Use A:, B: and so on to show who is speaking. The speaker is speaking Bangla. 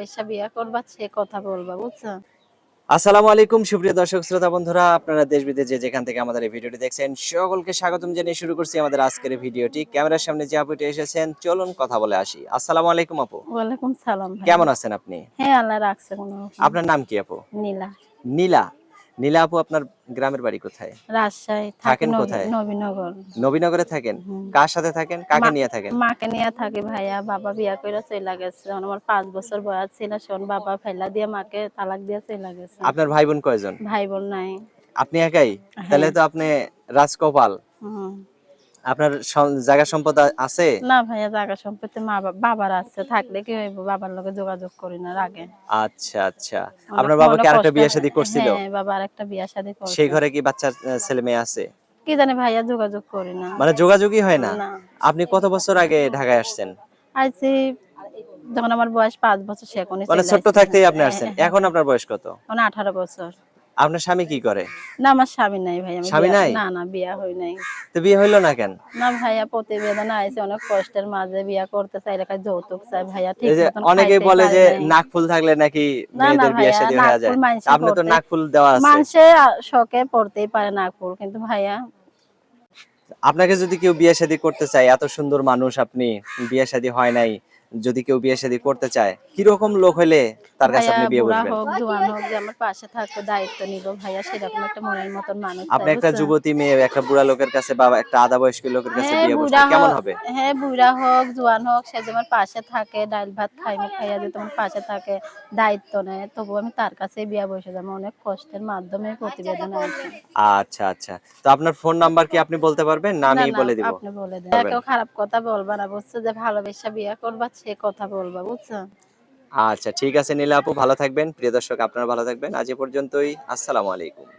A: পয়সা বিয়া করবা সে কথা বলবা বুঝছ?
B: আসসালামু আলাইকুম সুপ্রিয় দর্শক শ্রোতা বন্ধুরা আপনারা দেশ বিদেশে যেখান থেকে আমাদের এই ভিডিওটি দেখছেন সকলকে স্বাগতম জানিয়ে শুরু করছি আমাদের আজকের ভিডিওটি। ক্যামেরার সামনে যে আপুটি এসেছেন চলুন কথা বলে আসি। আসসালামু আলাইকুম আপু।
A: ওয়ালাইকুম সালাম
B: কেমন আছেন আপনি?
A: হ্যাঁ আল্লাহ রাখছে
B: আপনার নাম কি আপু?
A: নীলা।
B: নীলা। নীলা আপু আপনার গ্রামের বাড়ি কোথায়?
A: রাজশাহী
B: থাকেন কোথায়?
A: নবীনগর।
B: নবীনগরে থাকেন? কার সাথে থাকেন? কাকে নিয়ে থাকেন?
A: মাকে নিয়ে থাকে ভাইয়া বাবা বিয়া কইরা চলে গেছে। যখন আমার পাঁচ বছর বয়স ছিল শোন বাবা ফেলা দিয়ে মাকে তালাক দিয়ে চলে গেছে।
B: আপনার ভাই বোন কয়জন?
A: ভাই বোন নাই।
B: আপনি একাই? তাহলে তো আপনি রাজকপাল। আপনার জায়গা সম্পদ আছে?
A: না ভাইয়া জায়গা সম্পত্তি মা বাবার আছে। থাকলে কি হইব? বাবার লগে যোগাযোগ করি না আগে
B: আচ্ছা আচ্ছা। আপনার বাবা কি আরেকটা বিয়ে শাদী করছিল?
A: হ্যাঁ বাবা আরেকটা বিয়া শাদী করছে
B: সেই ঘরে কি বাচ্চা ছেলে মেয়ে আছে?
A: কি জানি ভাইয়া যোগাযোগ করি না।
B: মানে যোগাযোগই হয় না? আপনি কত বছর আগে ঢাকায় আসছেন?
A: আইছি যখন আমার বয়স পাঁচ বছর সে এখন
B: মানে ছোট্ট থাকতেই আপনি আসছেন। এখন আপনার বয়স কত?
A: এখন আঠারো বছর।
B: আপনার স্বামী কি করে?
A: না আমার স্বামী নাই ভাই আমি
B: স্বামী নাই?
A: না না বিয়া হই নাই।
B: তো বিয়ে হইল না কেন?
A: না ভাইয়া প্রতিবেদন আইছে অনেক কষ্টের মাঝে বিয়া করতে চাই যৌতুক চাই। ভাইয়া ঠিক মতন
B: অনেকেই বলে যে নাক ফুল থাকলে নাকি মেয়েদের বিয়ে শাদী হয়ে যায়। আপনি তো নাক ফুল দেওয়া আছে।
A: মানুষে শখে পড়তেই পারে নাগপুর কিন্তু ভাইয়া
B: আপনাকে যদি কেউ বিয়ে শাদী করতে চায় এত সুন্দর মানুষ আপনি বিয়ে শাদী হয় নাই যদি কেউ বিয়ে শাদী করতে চায় কীরকম লোক হইলে তার কাছে আপনি বিয়ে বসবেন?
A: হোক জোয়ান হোক যে আমার পাশে থাকবে দায়িত্ব নিব ভাইয়া সেরকম একটা মনের মতন মানুষ
B: আপনি একটা যুবতী মেয়ে একটা বুড়া লোকের কাছে বা একটা আধা বয়স্ক লোকের কাছে
A: হ্যাঁ
B: বিয়ে বসবে কেমন হবে?
A: হ্যাঁ বুড়া হোক জোয়ান হোক সে তোমার পাশে থাকে ডাল ভাত খাইমে খাইয়া যে তোমার পাশে থাকে দায়িত্ব নেয় তবু আমি তার কাছে বিয়ে বসে যাব অনেক কষ্টের মাধ্যমে প্রতিবেদন আছে।
B: আচ্ছা আচ্ছা। তো আপনার ফোন নাম্বার কি আপনি বলতে পারবেন? না আমি
A: না, না,
B: বলে দিব।
A: আপনি বলে দেন। কেউ খারাপ কথা বলবা না বুঝছ? যে ভালোবেসে বিয়ে করবা সে কথা বলবা, বুঝছ?
B: আচ্ছা ঠিক আছে নীলা আপু, ভালো থাকবেন। প্রিয় দর্শক, আপনারা ভালো থাকবেন। আজ এ পর্যন্তই। আসসালামু আলাইকুম।